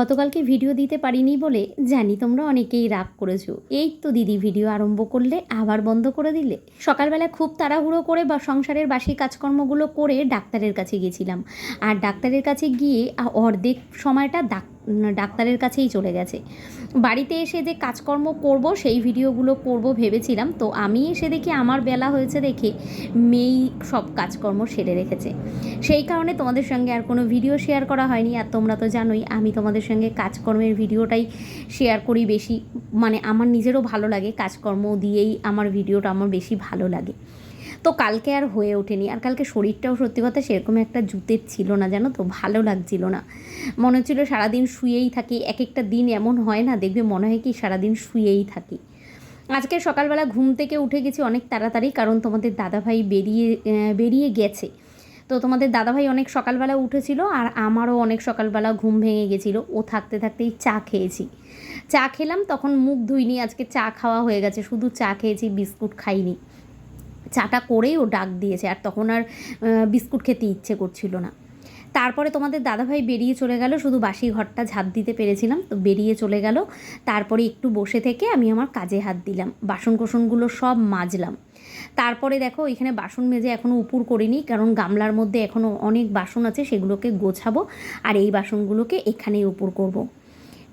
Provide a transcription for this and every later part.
গতকালকে ভিডিও দিতে পারিনি বলে জানি তোমরা অনেকেই রাগ করেছ। এই তো দিদি ভিডিও আরম্ভ করলে, আবার বন্ধ করে দিলে। সকালবেলা খুব তাড়াহুড়ো করে বা সংসারের বাসি কাজকর্মগুলো করে ডাক্তারের কাছে গেছিলাম। আর ডাক্তারের কাছে গিয়ে অর্ধেক সময়টা ডাক ডাক্তারের কাছেই চলে গেছে। বাড়িতে এসে যে কাজকর্ম করব, সেই ভিডিওগুলো করব ভেবেছিলাম। তো আমি এসে দেখি আমার বেলা হয়েছে দেখে মেয়েই সব কাজকর্ম সেরে রেখেছে। সেই কারণে তোমাদের সঙ্গে আর কোনো ভিডিও শেয়ার করা হয়নি। আর তোমরা তো জানোই, আমি তোমাদের সঙ্গে কাজকর্মের ভিডিওটাই শেয়ার করি বেশি। মানে আমার নিজেরও ভালো লাগে কাজকর্ম দিয়েই আমার ভিডিওটা আমার বেশি ভালো লাগে। তো কালকে আর হয়ে ওঠেনি। আর কালকে শরীরটাও সত্যি কথা সেরকম একটা জুতের ছিল না, জানো তো? ভালো লাগছিল না। মনে হচ্ছিল সারাদিন শুয়েই থাকি। এক একটা দিন এমন হয় না, দেখবে মনে হয় কি সারাদিন শুয়েই থাকি। আজকে সকালবেলা ঘুম থেকে উঠে গেছি অনেক তাড়াতাড়ি, কারণ তোমাদের দাদাভাই বেরিয়ে বেরিয়ে গেছে। তো তোমাদের দাদাভাই অনেক সকালবেলা উঠেছিল আর আমারও অনেক সকালবেলা ঘুম ভেঙে গেছিল। ও থাকতে থাকতেই চা খেয়েছি। চা খেলাম, তখন মুখ ধুইনি। আজকে চা খাওয়া হয়ে গেছে। শুধু চা খেয়েছি, বিস্কুট খাইনি। চাটা করেই ও ডাক দিয়েছে আর তখন আর বিস্কুট খেতে ইচ্ছে করছিল না। তারপরে তোমাদের দাদাভাই বেরিয়ে চলে গেল, শুধু বাসি ঘরটা ঝাঁপ দিতে পেরেছিলাম, তো বেরিয়ে চলে গেল। তারপরে একটু বসে থেকে আমি আমার কাজে হাত দিলাম বাসন কোসনগুলো সব মাজলাম। তারপরে দেখো, এখানে বাসন মেজে এখনও উপুর করিনি, কারণ গামলার মধ্যে এখনও অনেক বাসন আছে, সেগুলোকে গোছাবো আর এই বাসনগুলোকে এখানেই উপুর করব।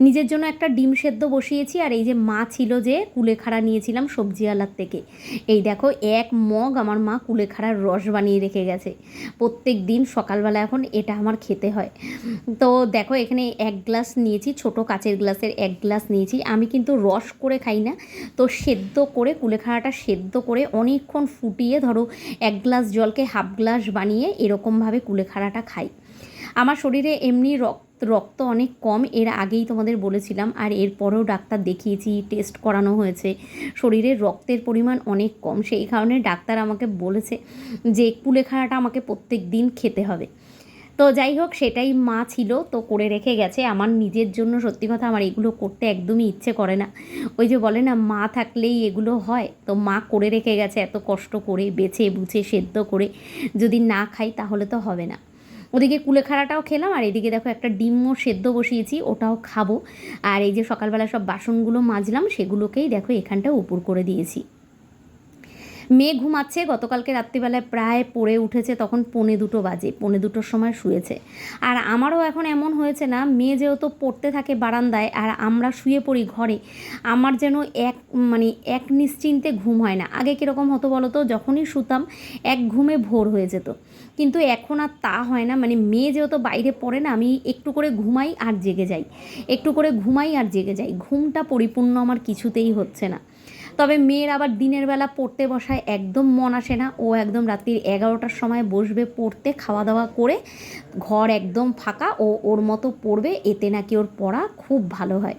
নিজের জন্য একটা ডিম সেদ্ধ বসিয়েছি, আর এই যে মা ছিল যে কুলেখাড়া নিয়েছিলাম সবজিওয়ালার থেকে। এই দেখো, এক মগ আমার মা কুলেখাড়ার রস বানিয়ে রেখে গেছে। প্রত্যেক দিন সকালবেলা এখন এটা আমার খেতে হয়। তো দেখো, এখানে এক গ্লাস নিয়েছি, ছোট কাচের গ্লাসের এক গ্লাস নিয়েছি। আমি কিন্তু রস করে খাই না। তো সেদ্ধ করে, কুলেখাড়াটা সেদ্ধ করে অনেকক্ষণ ফুটিয়ে ধরো, এক গ্লাস জলকে হাফ গ্লাস বানিয়ে এরকমভাবে কুলেখাড়াটা খাই। আমার শরীরে এমনি রক্ত রক্ত অনেক কম, এর আগেই তোমাদের বলেছিলাম, আর এরপরেও ডাক্তার দেখিয়েছি টেস্ট করানো হয়েছে। শরীরের রক্তের পরিমাণ অনেক কম, সেই কারণে ডাক্তার আমাকে বলেছে যে, কুলেখাড়াটা আমাকে প্রত্যেক দিন খেতে হবে। তো যাই হোক, সেটাই মা ছিল, তো করে রেখে গেছে। আমার নিজের জন্য সত্যি কথা আমার এগুলো করতে একদমই ইচ্ছে করে না। ওই যে বলে না, মা থাকলেই এগুলো হয়। তো মা করে রেখে গেছে এত কষ্ট করে, বেছে বুছে, সেদ্ধ করে। যদি না খাই তাহলে তো হবে না। ওদিকে কুলেখাড়াটাও খেলাম, আর এদিকে দেখো একটা ডিমও সেদ্ধ বসিয়েছি, ওটাও খাব। আর এই যে সকালবেলা সব বাসনগুলো মাজলাম, সেগুলোকেই দেখো এখানটা উপর করে দিয়েছি। মেয়ে ঘুমাচ্ছে, গতকালকে রাত্রিবেলায় প্রায় পড়ে উঠেছে, তখন পৌনে দুটো বাজে, পৌনে দুটোর সময় শুয়েছে। আর আমারও এখন এমন হয়েছে না, মেয়ে যেহেতু পড়তে থাকে বারান্দায়, আর আমরা শুয়ে পড়ি ঘরে, আমার যেন এক মানে এক নিশ্চিন্তে ঘুম হয় না। আগে কীরকম হতো বলো তো, যখনই শুতাম, এক ঘুমে ভোর হয়ে যেত। কিন্তু এখন আর তা হয় না। মানে মেয়ে যেহেতু বাইরে পড়ে না, আমি একটু করে ঘুমাই আর জেগে যাই। একটু করে ঘুমাই আর জেগে যাই। ঘুমটা পরিপূর্ণ আমার কিছুতেই হচ্ছে না। তবে মেয়ের আবার দিনের বেলা পড়তে বসায় একদম মন আসে না। ও একদম রাত্রির এগারোটার সময় বসবে পড়তে খাওয়া দাওয়া করে, ঘর একদম ফাঁকা। ও ওর মতো পড়বে, এতে নাকি ওর পড়া খুব ভালো হয়।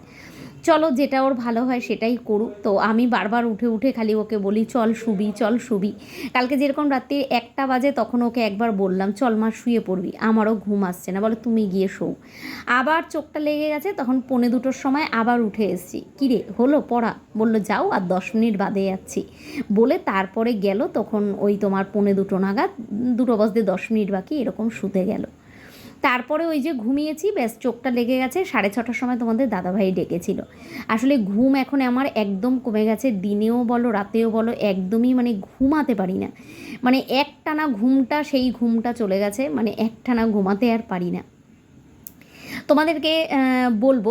চলো যেটা ওর ভালো হয় সেটাই করুক। তো আমি বারবার উঠে উঠে খালি ওকে বলি, চল শুবি চল শুবি কালকে যেরকম রাত্রি একটা বাজে তখন ওকে একবার বললাম, চল মা শুয়ে পড়বি, আমারও ঘুম আসছে না। বলে, তুমি গিয়ে শোও আবার চোখটা লেগে গেছে, তখন পৌনে দুটোর সময় আবার উঠে এসেছি। কিরে হলো? পড়া? বলল, যাও, আর দশ মিনিট বাদে যাচ্ছি। বলে তারপরে গেল, তখন ওই তোমার পৌনে দুটো নাগাদ, দুটো বাজতে দশ মিনিট বাকি, এরকম শুতে গেল। তারপরে ওই যে ঘুমিয়েছি, ব্যাস চোখটা লেগে গেছে, সাড়ে ছটার সময় তোমাদের দাদাভাই ডেকেছিল। আসলে ঘুম এখন আমার একদম কমে গেছে, দিনেও বলো, রাতেও বলো, একদমই মানে ঘুমাতে পারি না। মানে একটানা ঘুমটা, সেই ঘুমটা চলে গেছে মানে একটানা ঘুমাতে আর পারি না। তোমাদেরকে বলব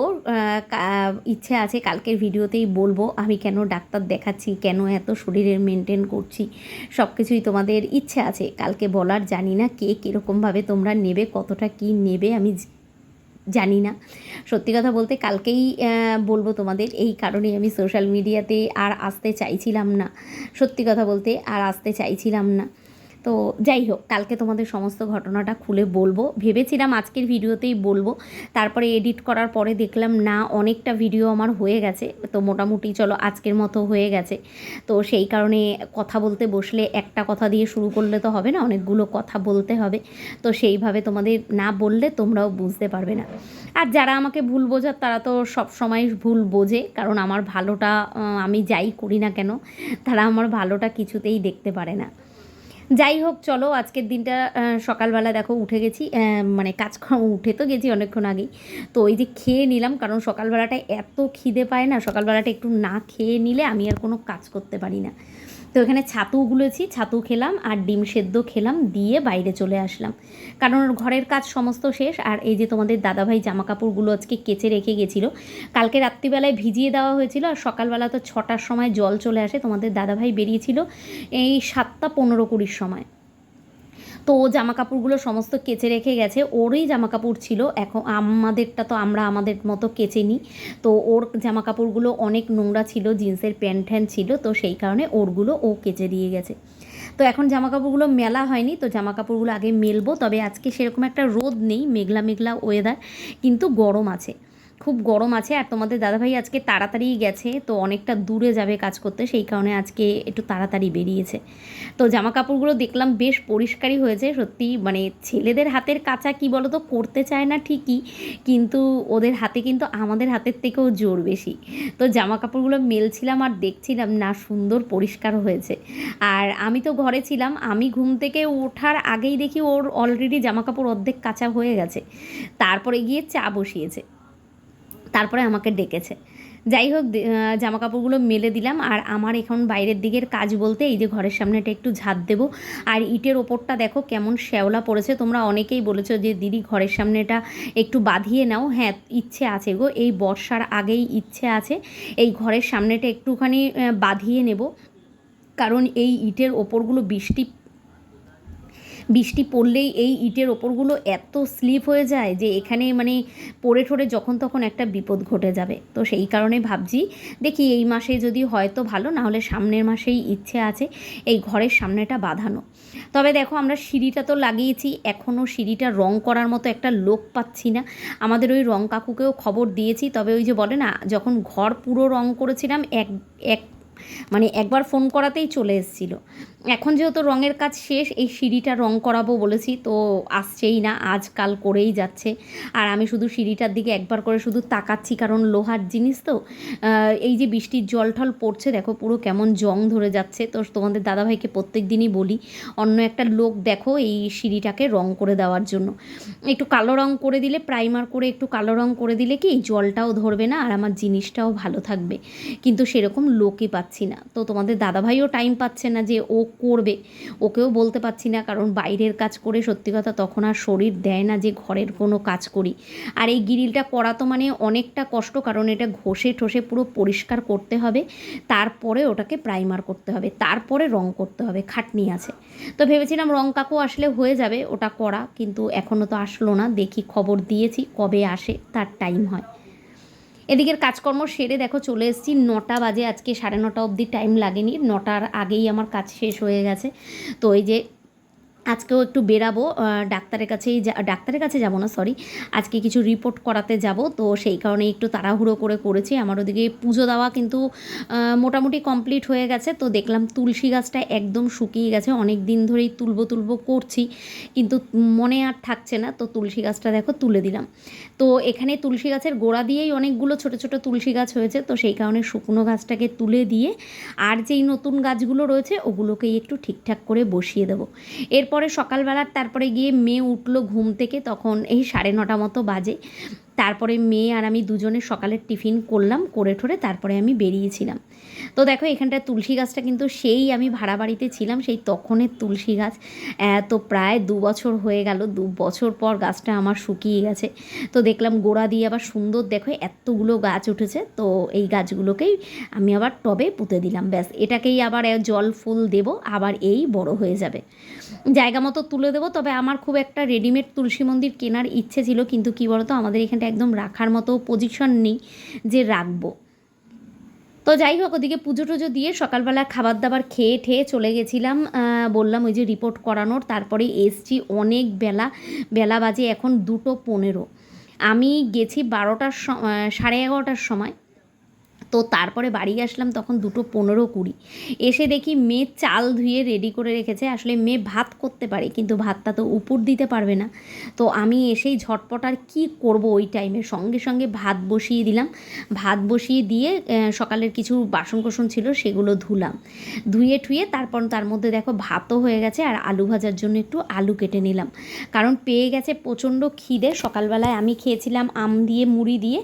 ইচ্ছে আছে কালকের ভিডিওতেই বলব, আমি কেন ডাক্তার দেখাচ্ছি, কেন এত শরীরের মেনটেন করছি সব কিছুই তোমাদের ইচ্ছে আছে। কালকে বলার জানি না কে কীরকমভাবে তোমরা নেবে, কতটা কি নেবে, আমি জানি না। সত্যি কথা বলতে কালকেই বলব তোমাদের, এই কারণেই আমি সোশ্যাল মিডিয়াতে আর আসতে চাইছিলাম না। সত্যি কথা বলতে আর আসতে চাইছিলাম না। তো যাই হোক, কালকে তোমাদের সমস্ত ঘটনাটা খুলে বলব। ভেবেছিলাম আজকের ভিডিওতেই বলব। তারপরে এডিট করার পরে দেখলাম, না, অনেকটা ভিডিও আমার হয়ে গেছে। তো মোটামুটি চলো, আজকের মতো হয়ে গেছে। তো সেই কারণে কথা বলতে বসলে একটা কথা দিয়ে শুরু করলে তো হবে না, অনেকগুলো কথা বলতে হবে। তো সেইভাবে তোমাদের না বললে তোমরাও বুঝতে পারবে না। আর যারা আমাকে ভুল বোঝার, তারা তো সব সময় ভুল বোঝে। কারণ আমার ভালোটা আমি যাই করি না কেন, তারা আমার ভালোটা কিছুতেই দেখতে পারে না। যাই হোক, চলো আজকের দিনটা সকালবেলা দেখো উঠে গেছি মানে কাজ উঠে তো গেছি অনেকক্ষণ আগেই। তো ওই যে খেয়ে নিলাম, কারণ সকালবেলাটা এত খিদে পায় না, সকালবেলাটা একটু না খেয়ে নিলে আমি আর কোনো কাজ করতে পারি না। তো এখানে ছাতু গুলেছি, ছাতু খেলাম আর ডিম সেদ্ধ খেলাম, দিয়ে বাইরে চলে আসলাম। কারণ ঘরের কাজ সমস্ত শেষ, আর এই যে তোমাদের দাদাভাই জামা কাপড়গুলো আজকে কেচে রেখে গেছিল, কালকে রাত্রিবেলায় ভিজিয়ে দেওয়া হয়েছিল, আর সকালবেলা তো ছটার সময় জল চলে আসে, তোমাদের দাদাভাই বেরিয়েছিল এই সাতটা পনেরো কুড়ির সময়। তো ও জামা কাপড়গুলো সমস্ত কেচে রেখে গেছে। ওরই জামা কাপড় ছিল। এখন আমাদেরটা তো আমরা আমাদের মতো কেচে নিই তো ওর জামা কাপড়গুলো অনেক নোংরা ছিল, জিন্সের প্যান্ট ট্যান্ট ছিল, তো সেই কারণে ওরগুলো ও কেচে দিয়ে গেছে। তো এখন জামা কাপড়গুলো মেলা হয়নি, তো জামা কাপড়গুলো আগে মেলবো। তবে আজকে সেরকম একটা রোদ নেই, মেঘলা মেঘলা ওয়েদার কিন্তু গরম আছে। খুব গরম আছে আর তোমাদের দাদাভাই আজকে তাড়াতাড়ি গেছে, তো অনেকটা দূরে যাবে কাজ করতে, সেই কারণে আজকে একটু তাড়াতাড়ি বেরিয়েছে। তো জামা কাপড়গুলো দেখলাম বেশ পরিষ্কারই হয়েছে, সত্যি মানে ছেলেদের হাতের কাঁচা কি বলো তো করতে চায় না ঠিকই, কিন্তু ওদের হাতে কিন্তু আমাদের হাতের থেকেও জোর বেশি। তো জামা কাপড়গুলো মেলছিলাম আর দেখছিলাম, না সুন্দর পরিষ্কার হয়েছে। আর আমি তো ঘরে ছিলাম, আমি ঘুম থেকে ওঠার আগেই দেখি ওর অলরেডি জামা কাপড় অর্ধেক কাঁচা হয়ে গেছে। তারপরে গিয়ে চা বসিয়েছে। তারপরে আমাকে ডেকেছে। যাই হোক জামা কাপড়গুলো মেলে দিলাম। আর আমার এখন বাইরের দিকের কাজ বলতে এই যে ঘরের সামনেটা একটু ঝাঁত দেবো। আর ইটের ওপরটা দেখো কেমন শ্যাওলা পড়েছে। তোমরা অনেকেই বলেছ যে, দিদি, ঘরের সামনেটা একটু বাঁধিয়ে নাও। হ্যাঁ ইচ্ছে আছে গো। এই বর্ষার আগেই ইচ্ছে আছে। এই ঘরের সামনেটা একটুখানি বাঁধিয়ে নেব। কারণ এই ইটের ওপরগুলো বৃষ্টি বৃষ্টি পড়লেই এই ইটের ওপরগুলো এত স্লিপ হয়ে যায় যে এখানে মানে পড়ে ঠরে যখন তখন একটা বিপদ ঘটে যাবে। তো সেই কারণে ভাবছি, দেখি এই মাসে যদি হয়তো ভালো না হলে সামনের মাসেই ইচ্ছে আছে এই ঘরের সামনেটা বাঁধানো। তবে দেখো আমরা সিঁড়িটা তো লাগিয়েছি এখনও সিঁড়িটা রং করার মতো একটা লোক পাচ্ছি না। আমাদের ওই রং কাকুকেও খবর দিয়েছি, তবে ওই যে বলে না, যখন ঘর পুরো রং করেছিলাম, এক এক মানে একবার ফোন করাতেই চলে এসেছিল। এখন যেহেতু রঙের কাজ শেষ, এই সিঁড়িটা রং করাবো বলেছি, তো আসছেই না আজকাল করেই যাচ্ছে। আর আমি শুধু সিঁড়িটার দিকে একবার করে শুধু তাকাচ্ছি, কারণ লোহার জিনিস তো এই যে বৃষ্টির জল টল পড়ছে, দেখো পুরো কেমন জং ধরে যাচ্ছে। তো তোমাদের দাদাভাইকে প্রত্যেক দিনই বলি, অন্য একটা লোক দেখো এই সিঁড়িটাকে রং করে দেওয়ার জন্য। একটু কালো রং করে দিলে, প্রাইমার করে একটু কালো রং করে দিলে কি, জলটাও ধরবে না, আর আমার জিনিসটাও ভালো থাকবে। কিন্তু সেরকম লোকই পাচ্ছি না। তো তোমাদের দাদাভাইও টাইম পাচ্ছে না যে ও করবে। ওকেও বলতে পারছি না, কারণ বাইরের কাজ করে সত্যি কথা তখন আর শরীর দেয় না যে ঘরের কোনো কাজ করি। আর এই গিরিলটা করা তো মানে অনেকটা কষ্ট, কারণ এটা ঘষে ঠসে পুরো পরিষ্কার করতে হবে। তারপরে ওটাকে প্রাইমার করতে হবে, তারপরে রং করতে হবে, খাটনি আছে। তো ভেবেছিলাম রং কাকু আসলে হয়ে যাবে ওটা করা, কিন্তু এখনও তো আসলো না। দেখি খবর দিয়েছি কবে আসে, তার টাইম হয়। এদিকের কাজকর্ম সেরে দেখো চলে এসেছি। নটা বাজে, আজকে সাড়ে নটা অবধি টাইম লাগেনি। নটার আগেই আমার কাজ শেষ হয়ে গেছে। তো এই যে আজকেও একটু বেরাবো ডাক্তারের কাছেই ডাক্তারের কাছে যাব না সরি আজকে কিছু রিপোর্ট করাতে যাব, তো সেই কারণে একটু তাড়াহুড়ো করে করেছি। আমার ওদিকে পুজো দেওয়া কিন্তু মোটামুটি কমপ্লিট হয়ে গেছে, তো দেখলাম তুলসী গাছটা একদম শুকিয়ে গেছে অনেক দিন ধরেই তুলবো তুলবো করছি, কিন্তু মনে আর থাকছে না, তো তুলসী গাছটা দেখো তুলে দিলাম। তো এখানে তুলসী গাছের গোড়া দিয়েই অনেকগুলো ছোট ছোট তুলসী গাছ হয়েছে, তো সেই কারণে শুকনো গাছটাকে তুলে দিয়ে, আর যেই নতুন গাছগুলো রয়েছে, ওগুলোকেই একটু ঠিকঠাক করে বসিয়ে দেবো। এরপরে সকালবেলার তারপরে গিয়ে মেয়ে উঠল ঘুম থেকে, তখন এই সাড়ে নটা মতো বাজে। তারপরে মেয়ে আর আমি দুজনে সকালের টিফিন করলাম, করে ঠরে তারপরে আমি বেরিয়েছিলাম। তো দেখো এখানটা তুলসী গাছটা কিন্তু সেই আমি ভাড়া বাড়িতে ছিলাম, সেই তখনের তুলসী গাছ। তো প্রায় দু বছর হয়ে গেল, দু বছর পর গাছটা আমার শুকিয়ে গেছে। তো দেখলাম গোড়া দিয়ে আবার সুন্দর, দেখো, এতগুলো গাছ উঠেছে, তো এই গাছগুলোকেই আমি আবার টবে পুঁতে দিলাম, ব্যাস। এটাকেই আবার জল, ফুল দেব, আবার এই বড় হয়ে যাবে। জায়গা মতো তুলে দেবো, তবে আমার খুব একটা রেডিমেড তুলসী মন্দির কেনার ইচ্ছে ছিল, কিন্তু কি বলতো, আমাদের এখানটা একদম রাখার মতো পজিশন নেই যে রাখব। তো যাই হোক, ওদিকে পুজো টুজো দিয়ে সকালবেলা খাবার দাবার খেয়ে ঠেয়ে চলে গেছিলাম। বললাম ওই যে রিপোর্ট করানোর, তারপরে এসছি অনেক বেলা বেলা বাজে এখন দুটো পনেরো। আমি গেছি বারোটার সাড়ে এগারোটার সময়। তো তারপরে বাড়ি আসলাম তখন দুটো পনেরো কুড়ি। এসে দেখি মেয়ে চাল ধুয়ে রেডি করে রেখেছে। আসলে মেয়ে ভাত করতে পারে, কিন্তু ভাতটা তো উপর দিতে পারবে না। তো আমি এসেই ঝটপট আর কী করব ওই টাইমে সঙ্গে সঙ্গে ভাত বসিয়ে দিলাম। ভাত বসিয়ে দিয়ে সকালের কিছু বাসন কোসন ছিল সেগুলো ধুলাম। ধুয়ে ঠুয়ে তারপর তার মধ্যে দেখো ভাতও হয়ে গেছে আর আলু ভাজার জন্য একটু আলু কেটে নিলাম। কারণ পেয়ে গেছে প্রচণ্ড খিদে। সকালবেলায় আমি খেয়েছিলাম আম দিয়ে, মুড়ি দিয়ে।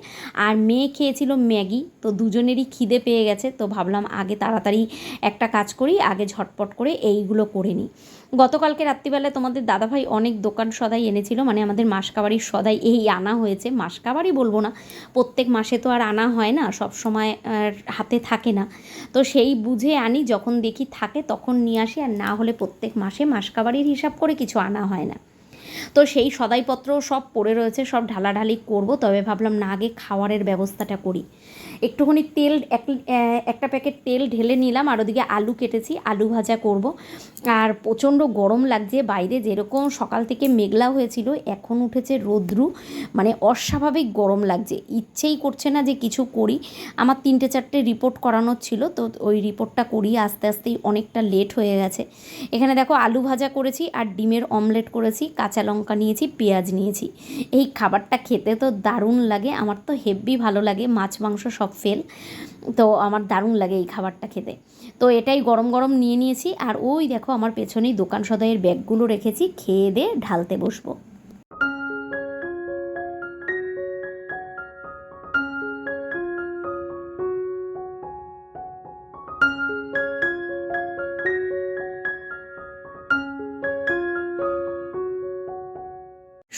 আর মেয়ে খেয়েছিল ম্যাগি। তো দুজনেরই খিদে পেয়ে গেছে, তো ভাবলাম আগে তাড়াতাড়ি একটা কাজ করি, আগে ঝটপট করে এইগুলো করে নিই। গতকালকে রাত্রিবেলায় তোমাদের দাদাভাই অনেক দোকান সদাই এনেছিল মানে আমাদের মাসকাবাড়ির সদাই এই আনা হয়েছে। মাসকাবাড়ি বলব না, প্রত্যেক মাসে তো আর আনা হয় না, সব সময় হাতে থাকে না। তো সেই বুঝে আনি, যখন দেখি থাকে তখন নিয়ে আসি, আর না হলে প্রত্যেক মাসে মাসকাবাড়ির হিসাব করে কিছু আনা হয় না। তো সেই সদাইপত্র সব পড়ে রয়েছে, সব ঢালাঢালি করব। তবে ভাবলাম না, আগে খাওয়ারের ব্যবস্থাটা করি। একটুখানি তেল, এক একটা প্যাকেট তেল ঢেলে নিলাম আর ওদিকে আলু কেটেছি, আলু ভাজা করব। আর প্রচণ্ড গরম লাগছে বাইরে, যেরকম সকাল থেকে মেঘলা হয়েছিল, এখন উঠেছে রৌদ্রু মানে অস্বাভাবিক গরম লাগছে। ইচ্ছেই করছে না যে কিছু করি। আমার তিনটে চারটে রিপোর্ট করানোর ছিল, তো ওই রিপোর্টটা করি, আস্তে আস্তেই অনেকটা লেট হয়ে গেছে। এখানে দেখো আলু ভাজা করেছি আর ডিমের অমলেট করেছি, কাঁচা লঙ্কা নিয়েছি, পেঁয়াজ নিয়েছি। এই খাবারটা খেতে তো দারুণ লাগে, আমার তো হেভি ভালো লাগে, মাছ, মাংস সব ফেল তো আমার দারুণ লাগে এই খাবারটা খেতে। তো এটাই গরম গরম নিয়ে নিয়েছি, আর ওই দেখো আমার পেছনেই দোকান সদাইয়ের ব্যাগগুলো রেখেছি, খেয়ে দিয়ে ঢালতে বসবো।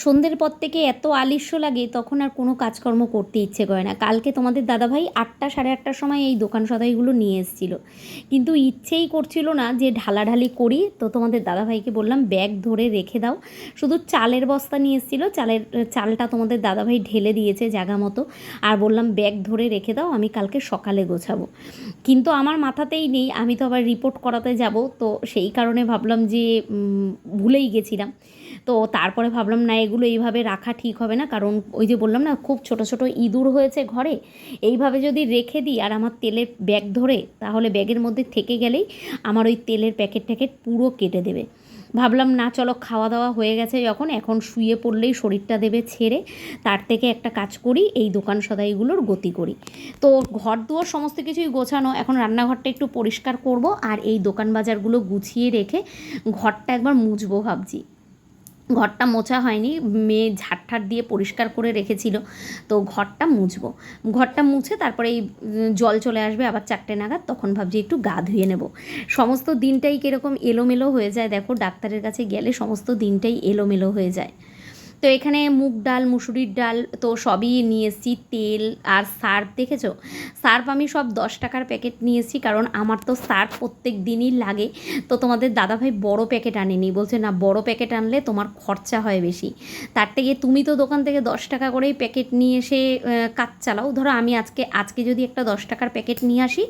সন্ধ্যের পর থেকে এত আলিস্য লাগে, তখন আর কোনো কাজকর্ম করতে ইচ্ছে করে না। কালকে তোমাদের দাদাভাই আটটা সাড়ে আটটার সময় এই দোকান সদাইগুলো নিয়ে এসেছিল। কিন্তু ইচ্ছেই করছিল না যে ঢালাঢালি করি। তো তোমাদের দাদাভাইকে বললাম, ব্যাগ ধরে রেখে দাও। শুধু চালের বস্তা নিয়ে এসেছিল। চালের, চালটা তোমাদের দাদাভাই ঢেলে দিয়েছে জায়গা মতো। আর বললাম, ব্যাগ ধরে রেখে দাও, আমি কালকে সকালে গোছাবো। কিন্তু আমার মাথাতেই নেই, আমি তো আবার রিপোর্ট করাতে যাব। তো সেই কারণে ভাবলাম যে ভুলেই গেছিলাম। তো তারপরে ভাবলাম, না, এগুলো এইভাবে রাখা ঠিক হবে না। কারণ ওই যে বললাম না, খুব ছোট ছোট ইঁদুর হয়েছে ঘরে। এইভাবে যদি রেখে দিই আর আমার তেলের ব্যাগ ধরে, তাহলে ব্যাগের মধ্যে থেকে গেলেই আমার ওই তেলের প্যাকেট ট্যাকেট পুরো কেটে দেবে। ভাবলাম, না, চলো খাওয়া দাওয়া হয়ে গেছে যখন, এখন শুয়ে পড়লেই শরীরটা দেবে ছেড়ে, তার থেকে একটা কাজ করি, এই দোকান সদাইগুলোর গতি করি। তো ঘর দুয়ার সমস্ত কিছুই গোছানো, এখন রান্নাঘরটা একটু পরিষ্কার করব আর এই দোকান বাজারগুলো গুছিয়ে রেখে ঘরটা একবার মুছবো ভাবছি। ঘরটা মোছা হয়নি, মেয়ে ঝাড়ঠাট দিয়ে পরিষ্কার করে রেখেছিল, তো ঘরটা মুছবো। ঘরটা মুছে তারপরে এই জল চলে আসবে আবার চারটে নাগাদ, তখন ভাবছি একটু গা ধুয়ে নেব। সমস্ত দিনটাই কীরকম এলোমেলো হয়ে যায় দেখো, ডাক্তারের কাছে গেলে সমস্ত দিনটাই এলোমেলো হয়ে যায়। তো এখানে মুগ ডাল, মুসুরির ডাল তো সবই নিয়ে এসেছি, তেল আর সার্ফ, দেখেছ? সার্ফ আমি সব দশ টাকার প্যাকেট নিয়েছি কারণ আমার তো সার্ফ প্রত্যেক দিনই লাগে। তো তোমাদের দাদাভাই বড় প্যাকেট আনেনি, বলছে না বড় প্যাকেট আনলে তোমার খরচা হয় বেশি। তার থেকে তুমি তো দোকান থেকে দশ টাকা করেই প্যাকেট নিয়ে এসে কাজ চালাও। ধরো আমি আজকে আজকে যদি একটা দশ টাকার প্যাকেট নিয়ে আসি,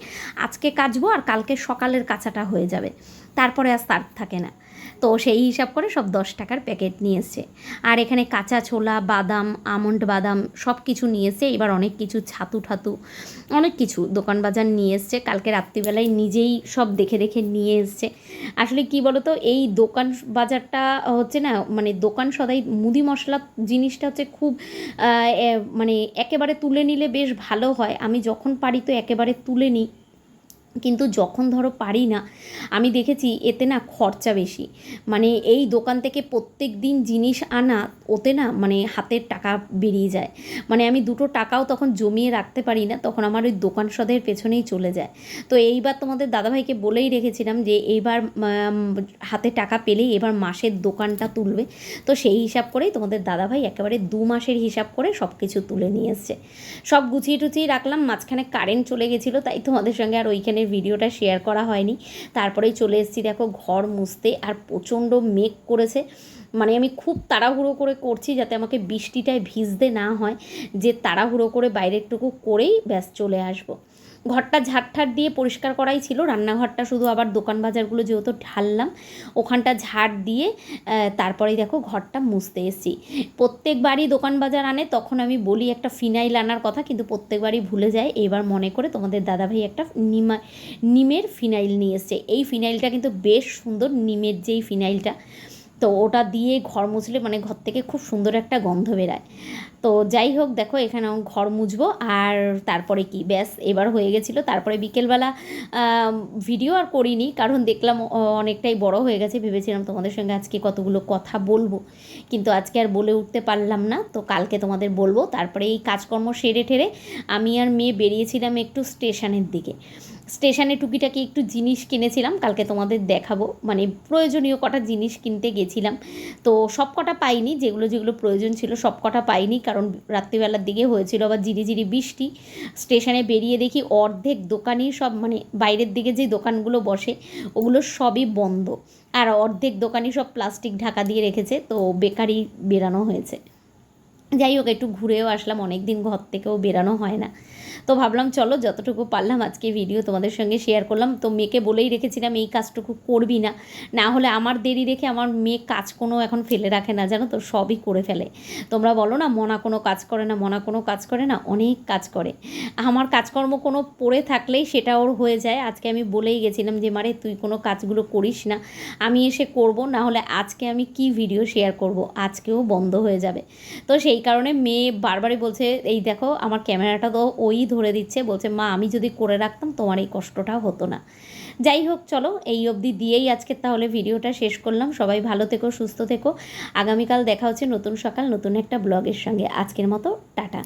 আজকে কাচবো আর কালকে সকালের কাঁচাটা হয়ে যাবে। তারপরে আর সার্ফ থাকে না। তো সেই হিসাব করে সব দশ টাকার প্যাকেট নিয়ে আর এখানে কাঁচা ছোলা, বাদাম, আমন্ড বাদাম সব কিছু নিয়ে এবার অনেক কিছু ছাতু ঠাতু, অনেক কিছু দোকান বাজার নিয়ে এসছে। কালকে রাত্রিবেলায় নিজেই সব দেখে দেখে নিয়ে এসছে। আসলে কি বলতো, এই দোকান বাজারটা হচ্ছে না মানে দোকান সদাই মুদি মশলা জিনিসটা হচ্ছে খুব মানে একেবারে তুলে নিলে বেশ ভালো হয়। আমি যখন পারি তো একেবারে তুলে নিই। কিন্তু যখন ধরো পারি না, আমি দেখেছি এতে না খরচা বেশি। মানে এই দোকান থেকে প্রত্যেক দিন জিনিস আনা, ওতে না মানে হাতের টাকা বেরিয়ে যায়। মানে আমি দুটো টাকাও তখন জমিয়ে রাখতে পারি না, তখন আমার ওই দোকান সদের পেছনেই চলে যায়। তো এইবার তোমাদের দাদাভাইকে বলেই রেখেছিলাম যে এইবার হাতে টাকা পেলেই এবার মাসের দোকানটা তুলবে। তো সেই হিসাব করেই তোমাদের দাদাভাই একেবারে দু মাসের হিসাব করে সব কিছু তুলে নিয়ে এসছে। সব গুছিয়ে টুচিয়ে রাখলাম, মাঝখানে কারেন্ট চলে গেছিল, তাই তোমাদের সঙ্গে আর ওইখানের ভিডিওটা শেয়ার করা হয়নি। তারপরেই চলে এসেছি দেখো ঘর মুছতে আর প্রচণ্ড মেঘ করেছে। মানে আমি খুব তাড়াহুড়ো করে করছি যাতে আমাকে বৃষ্টিটায় ভিজতে না হয়। যে তাড়াহুড়ো করে বাইরেরটুকু করেই ব্যাস চলে আসব। ঘরটা ঝাড়ঠাট দিয়ে পরিষ্কার করাই ছিল। রান্নাঘরটা শুধু আবার দোকান বাজারগুলো যেহেতু ঢাললাম, ওখানটা ঝাড় দিয়ে তারপরেই দেখো ঘরটা মুছতে এসেছি। প্রত্যেকবারই দোকান বাজার আনে, তখন আমি বলি একটা ফিনাইল আনার কথা, কিন্তু প্রত্যেকবারই ভুলে যায়। এবার মনে করে তোমাদের দাদাভাই একটা নিমা, নিমের ফিনাইল নিয়ে এসছে। এই ফিনাইলটা কিন্তু বেশ সুন্দর, নিমের যেই ফিনাইলটা তো ওটা দিয়ে ঘর মুছলে মানে ঘর থেকে খুব সুন্দর একটা গন্ধ বেরায়। তো যাই হোক, দেখো এখানে ঘর মুছবো আর তারপরে কি? ব্যাস, এবার হয়ে গেছিল। তারপরে বিকেলবেলা ভিডিও আর করিনি কারণ দেখলাম অনেকটাই বড় হয়ে গেছে। ভেবেছিলাম তোমাদের সঙ্গে আজকে কতগুলো কথা বলব। কিন্তু আজকে আর বলে উঠতে পারলাম না। তো কালকে তোমাদের বলব। তারপরে এই কাজকর্ম সেরে ঠেরে আমি আর মেয়ে বেরিয়েছিলাম একটু স্টেশনের দিকে। স্টেশনে টুকিটাকি একটু জিনিস কিনেছিলাম, কালকে তোমাদের দেখাবো। মানে প্রয়োজনীয় কটা জিনিস কিনতে গেছিলাম। তো সব কটা পাইনি, যেগুলো যেগুলো প্রয়োজন ছিল সব কটা পাইনি, কারণ রাত্রিবেলার দিকে হয়েছিল আবার ঝিরিঝিরি বৃষ্টি। স্টেশনে বেরিয়ে দেখি অর্ধেক দোকানই সব মানে বাইরের দিকে যে দোকানগুলো বসে, ওগুলো সবই বন্ধ। আর অর্ধেক দোকানই সব প্লাস্টিক ঢাকা দিয়ে রেখেছে, তো বেকারি বেরানো হয়েছে। যাই হোক, একটু ঘুরেও আসলাম অনেক দিন ঘর থেকেও বেরানো হয় না। তো ভাবলাম, চলো যতটুকু পারলাম আজকে ভিডিও তোমাদের সঙ্গে শেয়ার করলাম। তো মেয়েকে বলেই রেখেছিলাম, এই কাজটুকু করবি না। না হলে আমার দেরি রেখে আমার মেয়ে কাজ কোনো এখন ফেলে রাখে না, জানো তো, সবই করে ফেলে। তোমরা বলো না, মনা কোনো কাজ করে না, মনা কোনো কাজ করে না, অনেক কাজ করে। আমার কাজকর্ম কোনো পড়ে থাকলেই সেটা ওর হয়ে যায়। আজকে আমি বলেই গেছিলাম যে, মারে, তুই কোনো কাজগুলো করিস না। আমি এসে করব, না হলে আজকে আমি কি ভিডিও শেয়ার করব? আজকেও বন্ধ হয়ে যাবে। তো সেই কারণে মেয়ে বারবারই বলছে, এই দেখো, আমার ক্যামেরাটা তো ওই ধরে দিচ্ছে, বলছে, মা, আমি যদি করে রাখতাম, তোমার এই কষ্টটাও হতো না। যাই হোক, চলো, এই অবধি দিয়েই আজকে তাহলে ভিডিওটা শেষ করলাম। সবাই ভালো থেকো, সুস্থ থেকো। আগামীকাল দেখা হচ্ছে নতুন সকাল, নতুন একটা ব্লগের সঙ্গে। আজকের মতো, টাটা।